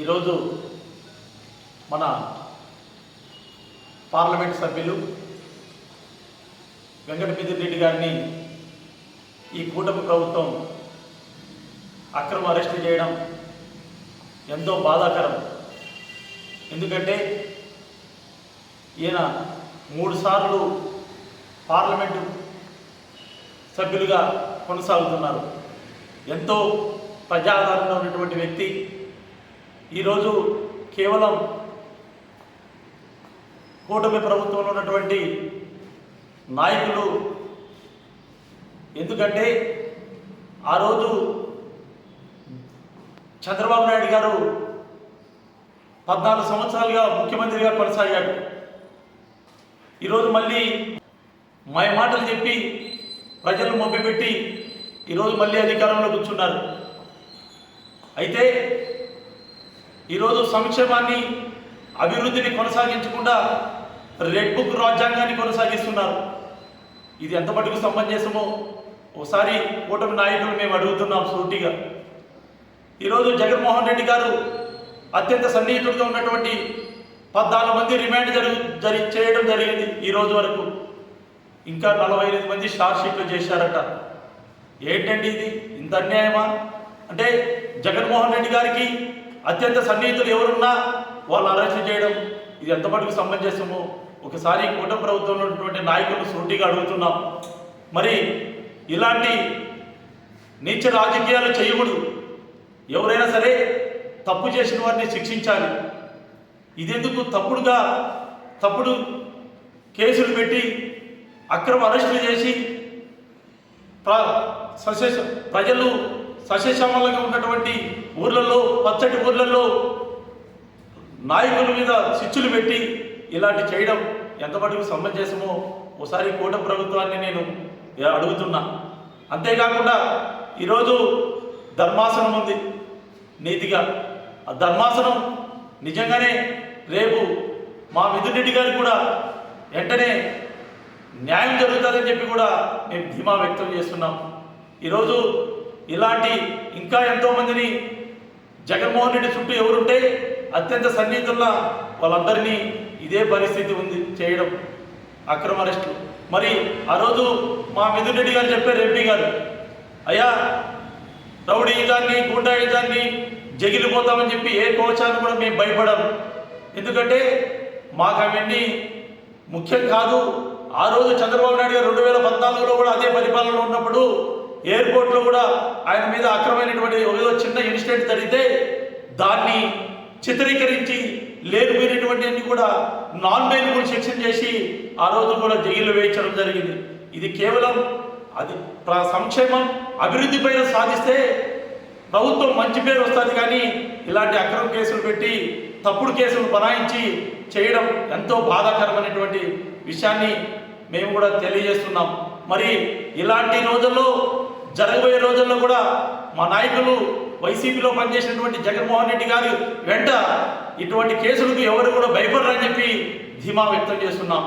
ఈరోజు మన పార్లమెంట్ సభ్యులు వెంకట రెడ్డి గారిని ఈ కూటమి ప్రభుత్వం అక్రమ అరెస్ట్ చేయడం ఎంతో బాధాకరం. ఎందుకంటే ఈయన మూడుసార్లు పార్లమెంటు సభ్యులుగా కొనసాగుతున్నారు. ఎంతో ప్రజాధారణ ఉన్నటువంటి వ్యక్తి. ఈరోజు కేవలం కూటమి ప్రభుత్వంలో ఉన్నటువంటి నాయకులు. ఎందుకంటే ఆ రోజు చంద్రబాబు నాయుడు గారు పద్నాలుగు సంవత్సరాలుగా ముఖ్యమంత్రిగా కొనసాగాడు ఈరోజు మళ్ళీ మా మాటలు చెప్పి ప్రజలను మొబ్బిపెట్టి ఈరోజు మళ్ళీ అధికారంలో కూర్చున్నారు. అయితే ఈరోజు సంక్షేమాన్ని అభివృద్ధిని కొనసాగించకుండా రెడ్ బుక్ రాజ్యాంగాన్ని కొనసాగిస్తున్నారు. ఇది ఎంత మటుకు సమంజసమో ఒకసారి కూటమి నాయకులు మేము అడుగుతున్నాం సూటిగా. ఈరోజు జగన్మోహన్ రెడ్డి గారు అత్యంత సన్నిహితుడిగా ఉన్నటువంటి పద్నాలుగు మంది రిమాండ్ జరుగు జరి చేయడం జరిగింది ఈ రోజు వరకు. ఇంకా నలభై ఎనిమిది మంది షార్ట్ షీట్లు చేశారట. ఏంటండి ఇది? ఇంత అన్యాయమా? అంటే జగన్మోహన్ రెడ్డి గారికి అత్యంత సన్నిహితులు ఎవరున్నా వాళ్ళు అరెస్ట్ చేయడం ఇది ఎంతమటుకు సమంజసము ఒకసారి కూటమి ప్రభుత్వంలో ఉన్నటువంటి నాయకులు సూటిగా అడుగుతున్నాం. మరి ఇలాంటి నీచ రాజకీయాలు చేయకూడదు. ఎవరైనా సరే తప్పు చేసిన వారిని శిక్షించాలి. ఇదెందుకు తప్పుడుగా తప్పుడు కేసులు పెట్టి అక్రమ అరెస్టులు చేసి ప్ర ప్రజలు సస్యశ్యామలంగా ఉన్నటువంటి ఊర్లలో పచ్చటి ఊర్లలో నాయకుల మీద శిచ్చులు పెట్టి ఇలాంటి చేయడం ఎంత మటుకు సమంజసమో ఒకసారి కూట ప్రభుత్వాన్ని నేను అడుగుతున్నా. అంతేకాకుండా ఈరోజు ధర్మాసనం ఉంది నీతిగా. ఆ ధర్మాసనం నిజంగానే రేపు మా మిథున్ రెడ్డి గారికి కూడా వెంటనే న్యాయం జరుగుతుందని చెప్పి కూడా మేము ధీమా వ్యక్తం చేస్తున్నాం. ఈరోజు ఇలాంటి ఇంకా ఎంతోమందిని జగన్మోహన్ రెడ్డి చుట్టూ ఎవరుంటే అత్యంత సన్నిహితుల్లో వాళ్ళందరినీ ఇదే పరిస్థితి ఉంది చేయడం అక్రమ అరెస్టులు. మరి ఆ రోజు మా మిథున్ రెడ్డి గారు చెప్పారు ఎంపీ గారు అయ్యా రౌడీ గుండాయుధాన్ని జగిలిపోతామని చెప్పి ఏ కోచాన్ని కూడా మేము భయపడం. ఎందుకంటే మాకు అవన్నీ ముఖ్యం కాదు. ఆ రోజు చంద్రబాబు నాయుడు గారు రెండు వేల పద్నాలుగులో కూడా అదే పరిపాలనలో ఉన్నప్పుడు ఎయిర్పోర్ట్లో కూడా ఆయన మీద అక్రమైనటువంటి ఏదో చిన్న ఇన్సిడెంట్ జరిగితే దాన్ని చిత్రీకరించి లేనిపోయినటువంటి కూడా నాన్ బెయిలబుల్ సెక్షన్ చేసి ఆ రోజు కూడా జైలు వేయించడం జరిగింది. ఇది కేవలం అది సంక్షేమం అభివృద్ధి పైన సాధిస్తే ప్రభుత్వం మంచి పేరు వస్తుంది కానీ ఇలాంటి అక్రమ కేసులు పెట్టి తప్పుడు కేసులు బనాయించి చేయడం ఎంతో బాధాకరమైనటువంటి విషయాన్ని మేము కూడా తెలియజేస్తున్నాం. మరి ఇలాంటి రోజుల్లో జరగబోయే రోజుల్లో కూడా మా నాయకులు వైసీపీలో పనిచేసినటువంటి జగన్మోహన్ రెడ్డి గారు వెంట ఇటువంటి కేసులకు ఎవరు కూడా భయపడరని చెప్పి ధీమా వ్యక్తం చేస్తున్నాం.